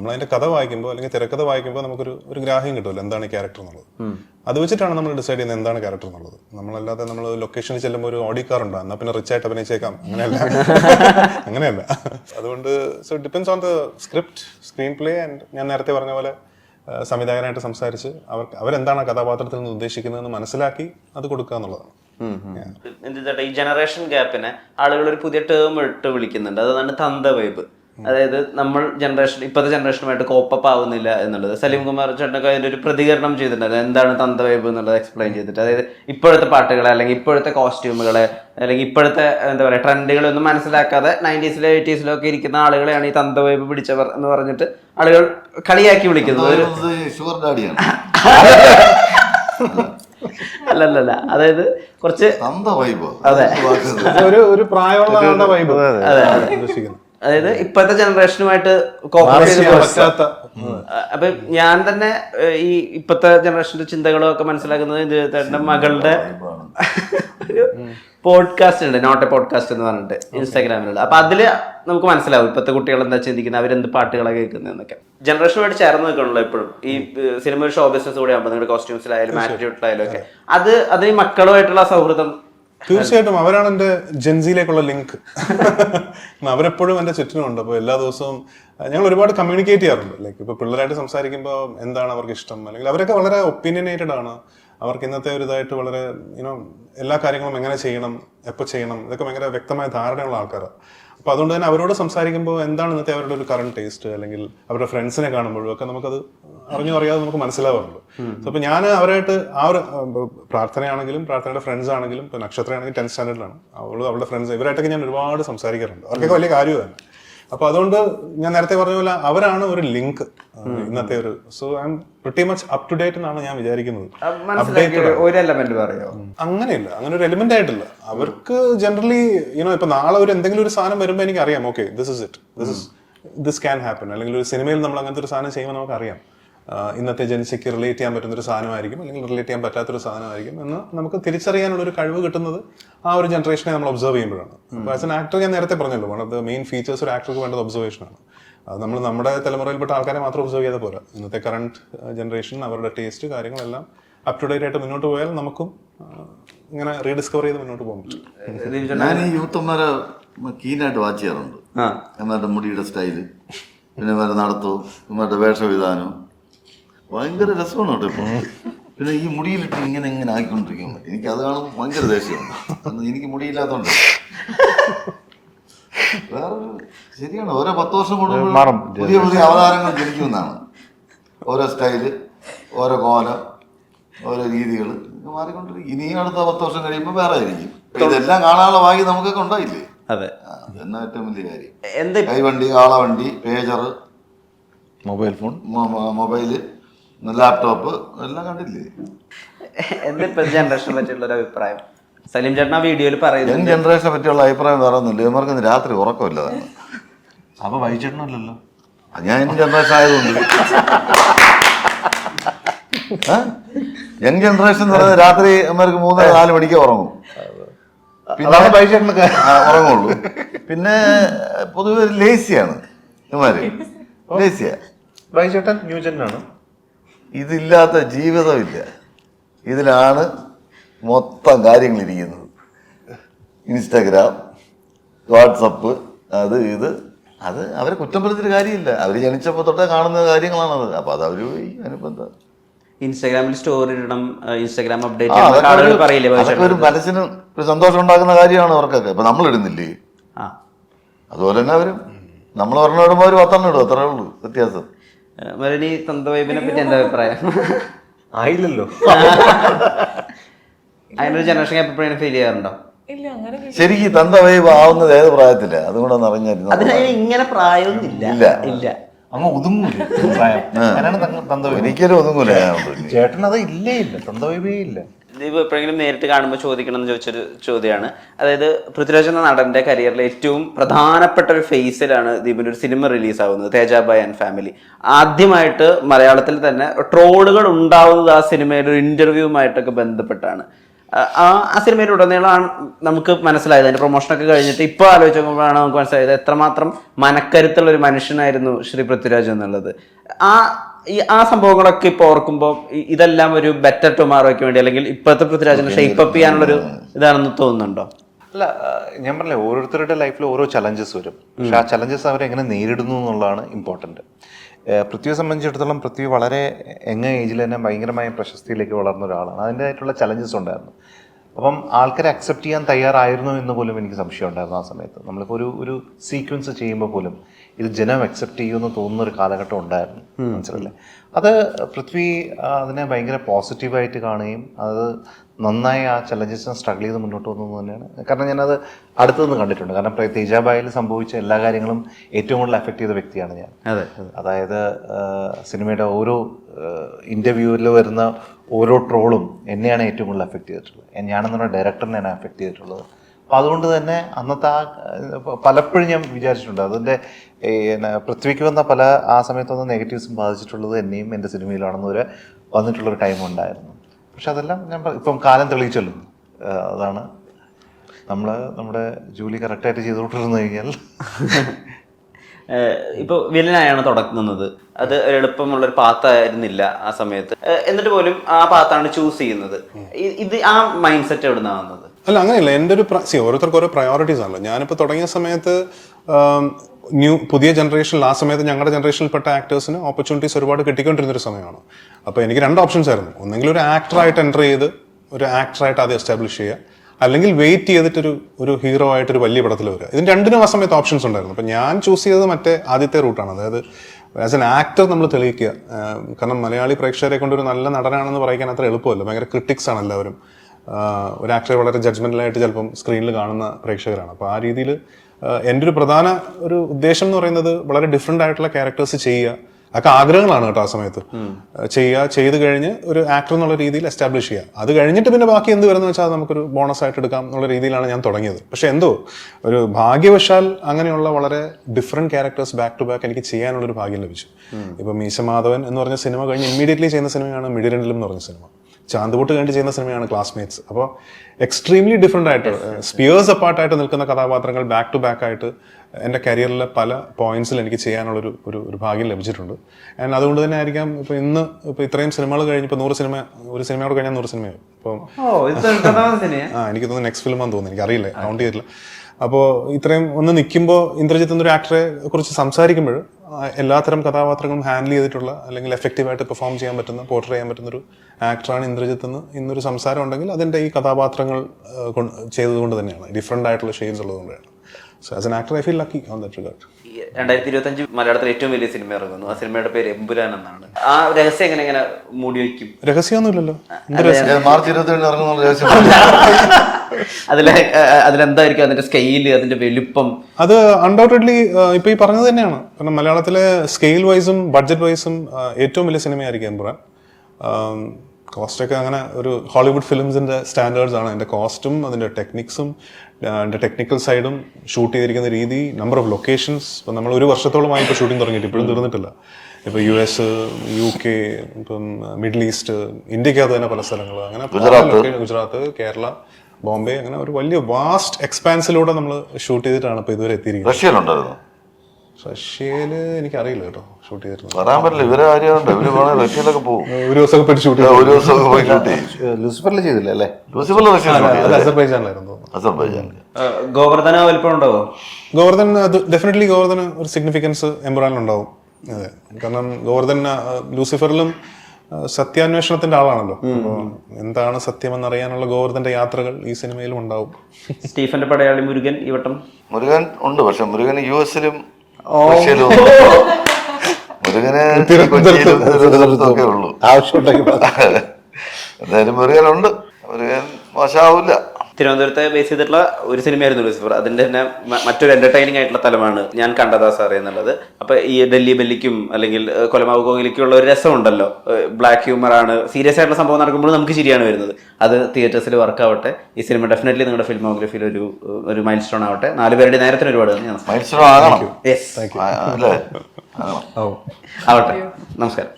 നമ്മൾ അതിന്റെ കഥ വായിക്കുമ്പോൾ അല്ലെങ്കിൽ തിരക്കഥ വായിക്കുമ്പോൾ നമുക്കൊരു ഒരു ഗ്രാഹ്യം കിട്ടുമല്ലോ എന്താണ് ഈ ക്യാരക്ടർ എന്നുള്ളത്. അത് വെച്ചിട്ടാണ് നമ്മൾ ഡിസൈഡ് ചെയ്യുന്നത് എന്താണ് ക്യാരക്ടർ എന്നുള്ളത്. നമ്മളല്ലാതെ നമ്മൾ ലൊക്കേഷനിൽ ചെല്ലുമ്പോൾ ഒരു ഓഡി കാർ ഉണ്ടോ എന്നാൽ പിന്നെ റിച്ച് ആയിട്ട് അഭിനയിച്ചേക്കാം. അങ്ങനെയല്ല. അങ്ങനെയല്ല. അതുകൊണ്ട് so depends on the script screen play and ഞാൻ നേരത്തെ പറഞ്ഞ പോലെ സംവിധായകനായിട്ട് സംസാരിച്ച് അവർക്ക് അവരെന്താണ് കഥാപാത്രത്തിൽ നിന്ന് ഉദ്ദേശിക്കുന്നതെന്ന് മനസ്സിലാക്കി അത് കൊടുക്കുക എന്നുള്ളതാണ്. എന്താ ഈ ജനറേഷൻ ഗ്യാപ്പിനെ ആളുകൾ ഒരു പുതിയ ടേം ഇട്ട് വിളിക്കുന്നുണ്ട്. അതാണ് തന്ത വൈബ് അതായത് നമ്മൾ ജനറേഷൻ ഇപ്പോഴത്തെ ജനറേഷനുമായിട്ട് കോപ്പപ്പ് ആവുന്നില്ല എന്നുള്ളത്. സലീം കുമാർ ചേട്ടനൊക്കെ അതിന്റെ ഒരു പ്രതികരണം ചെയ്തിട്ടുണ്ട്. എന്താണ് തന്ത വൈബ് എന്നുള്ളത് എക്സ്പ്ലെയിൻ ചെയ്തിട്ട്. അതായത് ഇപ്പോഴത്തെ പാട്ടുകളെ അല്ലെങ്കിൽ ഇപ്പോഴത്തെ കോസ്റ്റ്യൂമുകളെ അല്ലെങ്കിൽ ഇപ്പോഴത്തെ എന്താ പറയുക ട്രെൻഡുകളെ ഒന്നും മനസ്സിലാക്കാതെ നയന്റീസിലോ എയ്റ്റീസിലോ ഒക്കെ ഇരിക്കുന്ന ആളുകളെയാണ് ഈ തന്ത വൈബ് പിടിച്ചവർ എന്ന് പറഞ്ഞിട്ട് ആളുകൾ കളിയാക്കി വിളിക്കുന്നത്. ഒരു ഷുഗർ ഡാഡിയാണ്. അല്ലല്ലല്ല. അതായത് കുറച്ച് തന്ത വൈബ് അതെ. ഒരു ഒരു പ്രായമുള്ള അതെ അതെ. ഉദ്ദേശിക്കുന്നത് അതായത് ഇപ്പോഴത്തെ ജനറേഷനുമായിട്ട് കോപ്പറേറ്റ് ചെയ്ത് പറ്റാത്ത അപ്പൊ ഞാൻ തന്നെ ഈ ഇപ്പത്തെ ജനറേഷന്റെ ചിന്തകളും ഒക്കെ മനസ്സിലാക്കുന്നത് ഇതിന്റെ മകളുടെ പോഡ്കാസ്റ്റ് ഉണ്ട്. നോട്ട് എ പോഡ്കാസ്റ്റ് എന്ന് പറഞ്ഞിട്ട് ഇൻസ്റ്റാഗ്രാമിലുള്ള അപ്പൊ അതിൽ നമുക്ക് മനസ്സിലാവും ഇപ്പത്തെ കുട്ടികൾ എന്താ ചിന്തിക്കുന്നത്? അവരെന്ത് പാട്ടുകളാണ് കേൾക്കുന്നതെന്നൊക്കെ ജനറേഷനുമായിട്ട് ചേർന്ന് നിൽക്കണല്ലോ എപ്പോഴും ഈ സിനിമ ഒരു ഷോ ബിസിനസ് കൂടെ ആകുമ്പോൾ നിങ്ങളുടെ കോസ്റ്റ്യൂംസിലായാലും ആറ്റിറ്റ്യൂഡിലായാലും ഒക്കെ. അത്. അത് ഈ മക്കളുമായിട്ടുള്ള സൗഹൃദം തീർച്ചയായിട്ടും അവരാണ് എന്റെ ജെൻസിയിലേക്കുള്ള ലിങ്ക് അവരെപ്പോഴും എന്റെ ചുറ്റിനുമുണ്ട്. അപ്പോൾ എല്ലാ ദിവസവും ഞങ്ങൾ ഒരുപാട് കമ്മ്യൂണിക്കേറ്റ് ചെയ്യാറുണ്ട്. ലൈക്ക് ഇപ്പോൾ പിള്ളേരായിട്ട് സംസാരിക്കുമ്പോൾ എന്താണ് അവർക്ക് ഇഷ്ടം? അല്ലെങ്കിൽ അവരൊക്കെ വളരെ ഒപ്പീനിയനേറ്റഡ് ആണ്. അവർക്ക് ഇന്നത്തെ ഒരു ഇതായിട്ട് വളരെ യുനോ എല്ലാ കാര്യങ്ങളും എങ്ങനെ ചെയ്യണം എപ്പോൾ ചെയ്യണം ഇതൊക്കെ ഭയങ്കര വ്യക്തമായ ധാരണയുള്ള ആൾക്കാരാണ്. അപ്പോൾ അതുകൊണ്ട് തന്നെ അവരോട് സംസാരിക്കുമ്പോൾ എന്താണ് ഇന്നത്തെ അവരുടെ ഒരു കറണ്ട് ടേസ്റ്റ് അല്ലെങ്കിൽ അവരുടെ ഫ്രണ്ട്സിനെ കാണുമ്പോഴും ഒക്കെ നമുക്കത് അറിഞ്ഞു അറിയാതെ നമുക്ക് മനസ്സിലാവാറുണ്ട്. സോ അപ്പോൾ ഞാൻ അവരായിട്ട് ആ ഒരു പ്രാർത്ഥനയാണെങ്കിലും പ്രാർത്ഥനയുടെ ഫ്രണ്ട്സ് ആണെങ്കിലും ഇപ്പോൾ നക്ഷത്രയാണെങ്കിൽ ടെൻത്ത് സ്റ്റാൻഡേർഡിലാണ് അവൾ അവളുടെ ഫ്രണ്ട്സ് ഇവരായിട്ടൊക്കെ ഞാൻ ഒരുപാട് സംസാരിക്കാറുണ്ട്. അവർക്കൊക്കെ വലിയ കാര്യമാണ് അപ്പോൾ അതുകൊണ്ട് ഞാൻ നേരത്തെ പറഞ്ഞ പോലെ അവരാണ് ഒരു ലിങ്ക് ഇന്നത്തെ ഒരു so I'm pretty much up to date എന്നാണ് ഞാൻ വിചാരിക്കുന്നത്. അങ്ങനെയല്ല ഒരു എലമെന്റ് പറയോ? അങ്ങനെയില്ല അങ്ങനെ ഒരു എലിമെന്റ് ആയിട്ടില്ല. അവർക്ക് ജനറലി യുനോ ഇപ്പൊ നാളെ ഒരു എന്തെങ്കിലും ഒരു സാധനം വരുമ്പോൾ എനിക്ക് അറിയാം okay this is it this is this can happen അല്ലെങ്കിൽ ഒരു സിനിമയിൽ നമ്മൾ അങ്ങനത്തെ ഒരു സാധനം ചെയ്യുമ്പോൾ നമുക്ക് അറിയാം ഇന്നത്തെ ജനസയ്ക്ക് റിലേറ്റ് ചെയ്യാൻ പറ്റുന്ന ഒരു സാധനമായിരിക്കും അല്ലെങ്കിൽ റിലേറ്റ് ചെയ്യാൻ പറ്റാത്തൊരു സാധനമായിരിക്കും എന്ന് നമുക്ക് തിരിച്ചറിയാനുള്ള ഒരു കഴിവ് കിട്ടുന്നത് ആ ഒരു ജനറേഷനെ നമ്മൾ ഒബ്സർവ് ചെയ്യുമ്പോഴാണ്. അപ്പോൾ ആസ് എൻ ആക്ടർ ഞാൻ നേരത്തെ പറഞ്ഞല്ലോ one of the main features ഒരു ആക്ടർക്ക് വേണ്ടത് ഒബ്സർവേഷൻ ആണ്. അത് നമ്മൾ നമ്മുടെ തലമുറയിൽപ്പെട്ട ആൾക്കാരെ മാത്രം ഒബ്സർവ് ചെയ്താൽ പോരാ. ഇന്നത്തെ കറണ്ട് ജനറേഷൻ അവരുടെ ടേസ്റ്റ് കാര്യങ്ങളെല്ലാം അപ് ടു ഡേറ്റ് ആയിട്ട് മുന്നോട്ട് പോയാൽ നമുക്കും ഇങ്ങനെ റീഡിസ്കവർ ചെയ്ത് മുന്നോട്ട് പോകാൻ പറ്റും. ഞാൻ ഈ യൂത്തന്മാരെ കീനായിട്ട് വാച്ച് ചെയ്യാറുണ്ട്. എന്നാലും മുടിയുടെ സ്റ്റൈൽ പിന്നെ നടത്തും നടത്തവും വേഷവിധാനവും ഭയങ്കര രസമാണ് കേട്ടോ ഇപ്പോൾ പിന്നെ ഈ മുടിയിലിട്ട് ഇങ്ങനെ ഇങ്ങനെ ആക്കിക്കൊണ്ടിരിക്കും എനിക്ക് അത് കാണുമ്പോൾ ഭയങ്കര ദേഷ്യമാണ് കാരണം എനിക്ക് മുടിയില്ലാത്തതുകൊണ്ട് വേറെ ശരിയാണ്. ഓരോ പത്ത് വർഷം കൂടുമ്പോൾ പുതിയ പുതിയ അവതാരങ്ങൾ ജനിക്കുമെന്നാണ് ഓരോ സ്റ്റൈൽ ഓരോ കോലം ഓരോ രീതികൾ മാറിക്കൊണ്ടിരിക്കും. ഇനിയും അടുത്ത പത്ത് വർഷം കഴിയുമ്പോൾ വേറെ ആയിരിക്കും. ഇതെല്ലാം കാണാനുള്ള ഭാഗ്യം നമുക്കൊക്കെ ഉണ്ടായില്ലേ? അതെ. അതന്നെ ഏറ്റവും വലിയ കാര്യം. കൈവണ്ടി കാളവണ്ടി pager mobile phone. Mobile laptop എല്ലാം കണ്ടില്ലേ? എന്താ ഇപ്പോഴത്തെ ജനറേഷനെ പറ്റിയുള്ള ഒരു അഭിപ്രായം? സലീം ചേട്ടൻ ആ വീഡിയോയിൽ പറയുന്നത് യങ് ജനറേഷനെ പറ്റിയുള്ള അഭിപ്രായം വേറെ ഒന്നുമില്ല. ഇവർക്ക് ഇന്ന് രാത്രി ഉറക്കമില്ലതാണ് അപ്പൊ വൈകിച്ചിട്ടല്ലോ ഞാൻ യങ് ജനറേഷൻ ആയതുകൊണ്ട്. യങ് ജനറേഷൻ എന്ന് പറയുന്നത് രാത്രി അമ്മർക്ക് മൂന്നര നാല് മണിക്ക് ഉറങ്ങും. പിന്നെ ആ, ഉറങ്ങുള്ളൂ. പിന്നെ പൊതുവെ ലേസിയാണ് ഇവന്മാര്. ലേസിയാ വൈകിച്ചേട്ടൻ ന്യൂജനാണ് ഇതില്ലാത്ത ജീവിതമില്ല. ഇതിലാണ് മൊത്തം കാര്യങ്ങൾ ഇരിക്കുന്നത് ഇൻസ്റ്റാഗ്രാം വാട്സപ്പ് അത് ഇത്. അത് അവരെ കുറ്റം പറഞ്ഞിട്ട് കാര്യമില്ല. അവർ ജനിച്ചപ്പോൾ തൊട്ടേ കാണുന്ന കാര്യങ്ങളാണത്. അപ്പോൾ അത് അവർ പോയി അനുബന്ധം. ഇൻസ്റ്റാഗ്രാമിൽ സ്റ്റോറി ഇടണം ഇൻസ്റ്റാഗ്രാം അപ്ഡേറ്റ് ആളുകൾ പറയില്ലേ അതൊക്കെ ഒരു മനസ്സിന് ഒരു സന്തോഷം ഉണ്ടാക്കുന്ന കാര്യമാണ് അവർക്കൊക്കെ. അപ്പം നമ്മൾ ഇടുന്നില്ലേ? അതുപോലെ തന്നെ അവരും. നമ്മൾ ഒരെണ്ണം ഇടുമ്പോൾ അവർ പത്തെണ്ണം ഇടും. അത്രേ ഉള്ളൂ വ്യത്യാസം. മരണി തന്തവൈബിനെ പറ്റി എന്താ അഭിപ്രായം? ആയില്ലല്ലോ. അതിനൊരു ജനറേഷൻ എപ്പോഴും ഫീൽ ചെയ്യാറുണ്ടോ? ഇല്ല അങ്ങനെ ശരിക്കും തന്ത വൈബ് ആവുന്നത് ഏത് പ്രായത്തിൽ? അതുകൊണ്ടൊന്ന് അറിഞ്ഞായിരുന്നു അതിന് ഇങ്ങനെ പ്രായമൊന്നുമില്ല ഇല്ല. ഇല്ല. അങ്ങ് ഒതുങ്ങൂലേ? പ്രായം. ഞാനാണ് തന്തവൈബ് ഒരിക്കലും ഒതുങ്ങൂല. ഞാൻ അത് ഇല്ലേ ഇല്ല. തന്തവൈബേ ഇല്ല. ദീപ് എപ്പോഴെങ്കിലും നേരിട്ട് കാണുമ്പോൾ ചോദിക്കണം എന്ന് ചോദിച്ചൊരു ചോദ്യമാണ്. അതായത് പൃഥ്വിരാജ് എന്ന നടന്റെ കരിയറിലെ ഏറ്റവും പ്രധാനപ്പെട്ട ഒരു ഫേസിലാണ് ദീപിന്റെ ഒരു സിനിമ റിലീസ് ആവുന്നത് തേജാബായ് ആൻഡ് ഫാമിലി. ആദ്യമായിട്ട് മലയാളത്തിൽ തന്നെ ട്രോളുകൾ ഉണ്ടാവുന്നത് ആ സിനിമയുടെ ഒരു ഇന്റർവ്യൂവുമായിട്ടൊക്കെ ബന്ധപ്പെട്ടാണ്. ആ ആ സിനിമയിലുടനീളമാണ് നമുക്ക് മനസ്സിലായത്. അതിന്റെ പ്രൊമോഷനൊക്കെ കഴിഞ്ഞിട്ട് ഇപ്പോൾ ആലോചിച്ച് നോക്കുമ്പോഴാണ് നമുക്ക് മനസ്സിലായത് എത്രമാത്രം മനക്കരുത്തുള്ള ഒരു മനുഷ്യനായിരുന്നു ശ്രീ പൃഥ്വിരാജ് എന്നുള്ളത്. ആ ഈ ആ സംഭവങ്ങളൊക്കെ ഇപ്പൊ ഓർക്കുമ്പോൾ ഇതെല്ലാം ഒരു ബെറ്റർ ടുമാറോയ്ക്ക് വേണ്ടി അല്ലെങ്കിൽ ഇപ്പോഴത്തെ പൃഥ്വിരാജിനെ ഷേപ്പ് അപ്പ് ചെയ്യാനുള്ളൊരു ഇതാണെന്ന് തോന്നുന്നുണ്ടോ? അല്ല ഞാൻ പറഞ്ഞില്ലേ ഓരോരുത്തരുടെ ലൈഫിൽ ഓരോ ചലഞ്ചസ് വരും. പക്ഷെ ആ ചലഞ്ചസ് അവരെങ്ങനെ നേരിടുന്നു എന്നുള്ളതാണ് ഇമ്പോർട്ടന്റ് പൃഥ്വിയെ സംബന്ധിച്ചിടത്തോളം പൃഥ്വി വളരെ എങ്ങ ഏജിൽ തന്നെ ഭയങ്കരമായ പ്രശസ്തിയിലേക്ക് വളർന്ന ഒരാളാണ്. അതിന്റെതായിട്ടുള്ള ചലഞ്ചസ് ഉണ്ടായിരുന്നു. അപ്പം ആൾക്കാരെ അക്സെപ്റ്റ് ചെയ്യാൻ തയ്യാറായിരുന്നു എന്ന് പോലും എനിക്ക് സംശയം ഉണ്ടായിരുന്നു ആ സമയത്ത്. നമ്മളിപ്പോൾ ഒരു ഒരു സീക്വൻസ് ചെയ്യുമ്പോൾ പോലും ഇത് ജനം അക്സെപ്റ്റ് ചെയ്യുമെന്ന് തോന്നുന്ന ഒരു കാലഘട്ടം ഉണ്ടായിരുന്നു. മനസ്സിലല്ലേ അത് പൃഥ്വി അതിനെ ഭയങ്കര പോസിറ്റീവായിട്ട് കാണുകയും അത് നന്നായി ആ ചലഞ്ചസിനെ സ്ട്രഗിൾ ചെയ്ത് മുന്നോട്ട് വന്നു തന്നെയാണ്. കാരണം ഞാനത് അടുത്തു നിന്ന് കണ്ടിട്ടുണ്ട്. കാരണം തേജാബായിൽ സംഭവിച്ച എല്ലാ കാര്യങ്ങളും ഏറ്റവും കൂടുതൽ അഫക്റ്റ് ചെയ്ത വ്യക്തിയാണ് ഞാൻ. അതായത് സിനിമയുടെ ഓരോ ഇന്റർവ്യൂവിൽ വരുന്ന ഓരോ ട്രോളും എന്നെയാണ് ഏറ്റവും കൂടുതൽ അഫക്റ്റ് ചെയ്തിട്ടുള്ളത്. ഞാനെന്ന് പറഞ്ഞ ഡയറക്ടറിനെയാണ് അഫക്റ്റ് ചെയ്തിട്ടുള്ളത്. അപ്പോൾ അതുകൊണ്ട് തന്നെ അന്നത്തെ ആ പലപ്പോഴും ഞാൻ വിചാരിച്ചിട്ടുണ്ട്. അതിന്റെ പൃഥ്വിക്ക് വന്ന പല ആ സമയത്തൊന്നും നെഗറ്റീവ്സും ബാധിച്ചിട്ടുള്ളത് എന്നെയും എന്റെ സിനിമയിലാണെന്ന് വരെ വന്നിട്ടുള്ളൊരു ടൈം ഉണ്ടായിരുന്നു. പക്ഷെ അതെല്ലാം ഞാൻ ഇപ്പം കാലം തെളിയിച്ചല്ലോ അതാണ്. നമ്മൾ നമ്മുടെ ജോലി കറക്റ്റായിട്ട് ചെയ്തുകൊണ്ടിരുന്നു കഴിഞ്ഞാൽ ഏഹ് ഇപ്പൊ വില്ലനായാണ് തുടങ്ങുന്നത് അത് എളുപ്പമുള്ള ഒരു പാത്തായിരുന്നില്ല ആ സമയത്ത്. എന്നിട്ട് പോലും ആ പാത്താണ് ചൂസ് ചെയ്യുന്നത്. ഇത് ആ മൈൻഡ് സെറ്റ് എവിടെ വന്നത്? അല്ല അങ്ങനെയല്ല. എന്റെ ഒരു സി ഓരോരുത്തർക്ക് ഓരോ പ്രയോറിറ്റീസ് ആണല്ലോ. ഞാനിപ്പോൾ തുടങ്ങിയ സമയത്ത് ന്യൂ പുതിയ ജനറേഷനിൽ ആ സമയത്ത് ഞങ്ങളുടെ ജനറേഷനിൽപ്പെട്ട ആക്ടേഴ്സിന് ഓപ്പർച്യൂണിറ്റീസ് ഒരുപാട് കിട്ടിക്കൊണ്ടിരുന്ന ഒരു സമയമാണ്. അപ്പോൾ എനിക്ക് രണ്ട് ഓപ്ഷൻസ് ആയിരുന്നു. ഒന്നെങ്കിൽ ഒരു ആക്ടറായിട്ട് എന്റർ ചെയ്ത് ഒരു ആക്ടറായിട്ട് ആദ്യം എസ്റ്റാബ്ലിഷ് ചെയ്യുക. അല്ലെങ്കിൽ വെയിറ്റ് ചെയ്തിട്ടൊരു ഒരു ഹീറോ ആയിട്ട് ഒരു വലിയ പടത്തിൽ വരിക. ഇതിന് രണ്ടിനും ആ സമയത്ത് ഓപ്ഷൻസ് ഉണ്ടായിരുന്നു. അപ്പം ഞാൻ ചൂസ് ചെയ്തത് മറ്റേ ആദ്യത്തെ റൂട്ടാണ് അതായത് ആസ് എൻ ആക്ടർ നമ്മൾ തെളിയിക്കുക. കാരണം മലയാളി പ്രേക്ഷകരെ കൊണ്ടൊരു നല്ല നടനാണെന്ന് പറയാൻ അത്ര എളുപ്പമല്ല. ഭയങ്കര ക്രിട്ടിക്സ് ആണ് എല്ലാവരും. ഒരു ആക്ടറെ വളരെ ജഡ്ജ്മെന്റലായിട്ട് ചിലപ്പം സ്ക്രീനിൽ കാണുന്ന പ്രേക്ഷകരാണ്. അപ്പോൾ ആ രീതിയിൽ എന്റെ ഒരു പ്രധാന ഒരു ഉദ്ദേശം എന്ന് പറയുന്നത് വളരെ ഡിഫറെന്റ് ആയിട്ടുള്ള ക്യാരക്ടേഴ്സ് ചെയ്യുക. അതൊക്കെ ആഗ്രഹങ്ങളാണ് കേട്ടോ ആ സമയത്ത്. ചെയ്യുക ചെയ്ത് കഴിഞ്ഞ് ഒരു ആക്ടർ എന്നുള്ള രീതിയിൽ എസ്റ്റാബ്ലിഷ് ചെയ്യുക അത് കഴിഞ്ഞിട്ട് പിന്നെ ബാക്കി എന്ത് വരുന്ന വെച്ചാൽ നമുക്കൊരു ബോണസ് ആയിട്ട് എടുക്കാം എന്നുള്ള രീതിയിലാണ് ഞാൻ തുടങ്ങിയത്. പക്ഷെ എന്തോ ഒരു ഭാഗ്യവശാൽ അങ്ങനെയുള്ള വളരെ different characters back to back എനിക്ക് ചെയ്യാനുള്ളൊരു ഭാഗ്യം ലഭിച്ചു. ഇപ്പൊ മീശമാധവൻ എന്ന് പറഞ്ഞ സിനിമ കഴിഞ്ഞ് ഇമ്മീഡിയറ്റ്ലി ചെയ്യുന്ന സിനിമയാണ് മിഡിരണ്ടിലും എന്ന് പറഞ്ഞ സിനിമ. ചാന്തുപൊട്ട് കഴിഞ്ഞ് ചെയ്യുന്ന സിനിമയാണ് ക്ലാസ്മേറ്റ്സ് അപ്പോൾ എക്സ്ട്രീംലി ഡിഫറെന്റ് ആയിട്ട് സ്പിയേഴ്സ് അപ്പാർട്ടായിട്ട് നിൽക്കുന്ന കഥാപാത്രങ്ങൾ ബാക്ക് ടു ബാക്ക് ആയിട്ട് എന്റെ കരിയറിലെ പല പോയിന്റ്സിൽ എനിക്ക് ചെയ്യാനുള്ളൊരു ഒരു ഒരു ഭാഗ്യം ലഭിച്ചിട്ടുണ്ട്. ആൻഡ് അതുകൊണ്ട് തന്നെ ആയിരിക്കാം ഇപ്പോൾ ഇന്ന് ഇപ്പോൾ ഇത്രയും സിനിമകൾ കഴിഞ്ഞ് ഇപ്പോൾ നൂറ് സിനിമ ഒരു സിനിമയോട് കഴിഞ്ഞാൽ നൂറ് സിനിമയാവും അപ്പോൾ ആ എനിക്ക് തോന്നുന്നു നെക്സ്റ്റ് ഫിലിമാന്ന് തോന്നുന്നു. എനിക്ക് അറിയില്ല കൗണ്ട് ചെയ്തില്ല അപ്പോൾ ഇത്രയും ഒന്ന് നിൽക്കുമ്പോൾ ഇന്ദ്രജിത്ത് എന്നൊരു ആക്ടറെ കുറിച്ച് സംസാരിക്കുമ്പോൾ എല്ലാത്തരം കഥാപാത്രങ്ങളും ഹാൻഡിൽ ചെയ്തിട്ടുള്ള അല്ലെങ്കിൽ എഫക്റ്റീവായിട്ട് പെർഫോം ചെയ്യാൻ പറ്റുന്ന പോർട്ടർ ചെയ്യാൻ പറ്റുന്ന ഒരു ആക്ടറാണ് ഇന്ദ്രജിത്ത് എന്ന് ഇന്നൊരു സംസാരം ഉണ്ടെങ്കിൽ അതിന്റെ ഈ കഥാപാത്രങ്ങൾ ചെയ്തതുകൊണ്ട് തന്നെയാണ്. ഡിഫറെന്റ് ആയിട്ടുള്ള ഷെയ്ഡ്സ് ഉള്ളതുകൊണ്ടാണ് so as an actor I feel lucky on the regard രണ്ടായിരത്തി ഇരുപത്തി അഞ്ച് മലയാളത്തിലെ ഏറ്റവും വലിയ സിനിമ ഇറങ്ങുന്നു. ആ സിനിമയുടെ പേര് എമ്പുരാൻ എന്നാണ്. ആ രഹസ്യം എങ്ങനെ എങ്ങനെ മൂടി വയ്ക്കും? രഹസ്യമൊന്നുമില്ലല്ലോ. മാർച്ച് ഇരുപത്തി ഇറങ്ങുന്ന രഹസ്യം. അതിലെ അതിലെന്തായിരിക്കും അതിന്റെ സ്കെയിൽ അതിന്റെ വലുപ്പം? അത് അൺഡൗട്ടഡ്ലി ഇപ്പൊ ഈ പറഞ്ഞത് തന്നെയാണ്. കാരണം മലയാളത്തിലെ സ്കെയിൽ വൈസും ബഡ്ജറ്റ് വൈസും ഏറ്റവും വലിയ സിനിമയായിരിക്കും എമ്പുരാൻ. കോസ്റ്റൊക്കെ അങ്ങനെ ഒരു ഹോളിവുഡ് ഫിലിംസിന്റെ സ്റ്റാൻഡേർഡ്സ് ആണ്. അതിന്റെ കോസ്റ്റും അതിന്റെ ടെക്നിക്സും അതിന്റെ ടെക്നിക്കൽ സൈഡും ഷൂട്ട് ചെയ്തിരിക്കുന്ന രീതി നമ്പർ ഓഫ് ലൊക്കേഷൻസ് ഇപ്പം നമ്മൾ ഒരു വർഷത്തോളമായി ഇപ്പോൾ ഷൂട്ടിംഗ് തുടങ്ങിയിട്ട് ഇപ്പോഴും തീർന്നിട്ടില്ല. ഇപ്പോൾ യു എസ് യു കെ ഇപ്പം മിഡിൽ ഈസ്റ്റ് ഇന്ത്യക്കകത്ത് തന്നെ പല സ്ഥലങ്ങൾ അങ്ങനെ ഗുജറാത്ത്. ഗുജറാത്ത് കേരള ബോംബെ അങ്ങനെ ഒരു വലിയ വാസ്റ്റ് എക്സ്പാൻസിലൂടെ നമ്മൾ ഷൂട്ട് ചെയ്തിട്ടാണ് ഇപ്പോൾ ഇതുവരെ എത്തിയിരിക്കുന്നത്. റഷ്യയിൽ എനിക്കറിയില്ല കേട്ടോ. ഷൂട്ട് ചെയ്തിരുന്നു വരാൻ പറ്റില്ല ഇവരെ കാര്യമുണ്ട് ഇവർ വേണേ റഷ്യയിലൊക്കെ പോകും ഒരു ദിവസമൊക്കെ ഷൂട്ട് ഒരു ദിവസമൊക്കെ പോയി ഷൂട്ട് ചെയ്യും. ലൂസിഫറിൽ ചെയ്തില്ല അല്ലേ? ലൂസിഫറിൽ റഷ്യ അസർബൈജാനിലായിരുന്നു അസർബൈജാനിൽ ഗോവർദ്ധന വലിപ്പം ഉണ്ടാവോ ഗോവർദ്ധൻ അത് ഡെഫിനറ്റ്ലി ഗോവർദ്ധന് ഒരു സിഗ്നിഫിക്കൻസ് എംബ്രാനിലുണ്ടാവും അതെ. കാരണം ഗോവർദ്ധൻ ലൂസിഫറിലും സത്യാന്വേഷണത്തിന്റെ ആളാണല്ലോ. അപ്പോൾ എന്താണ് സത്യമെന്നറിയാനുള്ള ഗോവർദ്ധന്റെ യാത്രകൾ ഈ സിനിമയിലും ഉണ്ടാവും. സ്റ്റീഫന്റെ പടയാളി മുരുകൻ ഇവട്ടം വട്ടം? മുരുകൻ ഉണ്ട് പക്ഷെ മുരുകൻ യു എസിലും മുരുകന് ഒക്കെ ഉള്ളൂ. ആവശ്യമുണ്ടെങ്കിൽ എന്തായാലും മുരുകനുണ്ട് മുരുകൻ മോശമാവില്ല. തിരുവനന്തപുരത്തെ ബേസ് ചെയ്തിട്ടുള്ള ഒരു സിനിമയായിരുന്നു ലൂസിഫർ അതിന്റെ തന്നെ മറ്റൊരു എന്റർടൈനിങ് ആയിട്ടുള്ള തലമാണ് ഞാൻ കണ്ടതാ സാറേ എന്നുള്ളത്. അപ്പൊ ഈ ഡൽഹി ബല്ലിക്കും അല്ലെങ്കിൽ കൊലമാവ് കോകിലിക്കും ഉള്ള ഒരു രസമുണ്ടല്ലോ. ബ്ലാക്ക് ഹ്യൂമർ ആണ്. സീരിയസ് ആയിട്ടുള്ള സംഭവം നടക്കുമ്പോൾ നമുക്ക് ശരിയാണ് വരുന്നത്. അത് തിയേറ്റേഴ്സിൽ വർക്ക് ആവട്ടെ. ഈ സിനിമ ഡെഫിനറ്റ്ലി നിങ്ങളുടെ ഫിലിമോഗ്രഫിയിൽ ഒരു ഒരു മൈൽ സ്റ്റോൺ ആവട്ടെ നാലുപേരുടെ നേരത്തിന് ഒരുപാട്. നമസ്കാരം. ആവട്ടെ. നമസ്കാരം.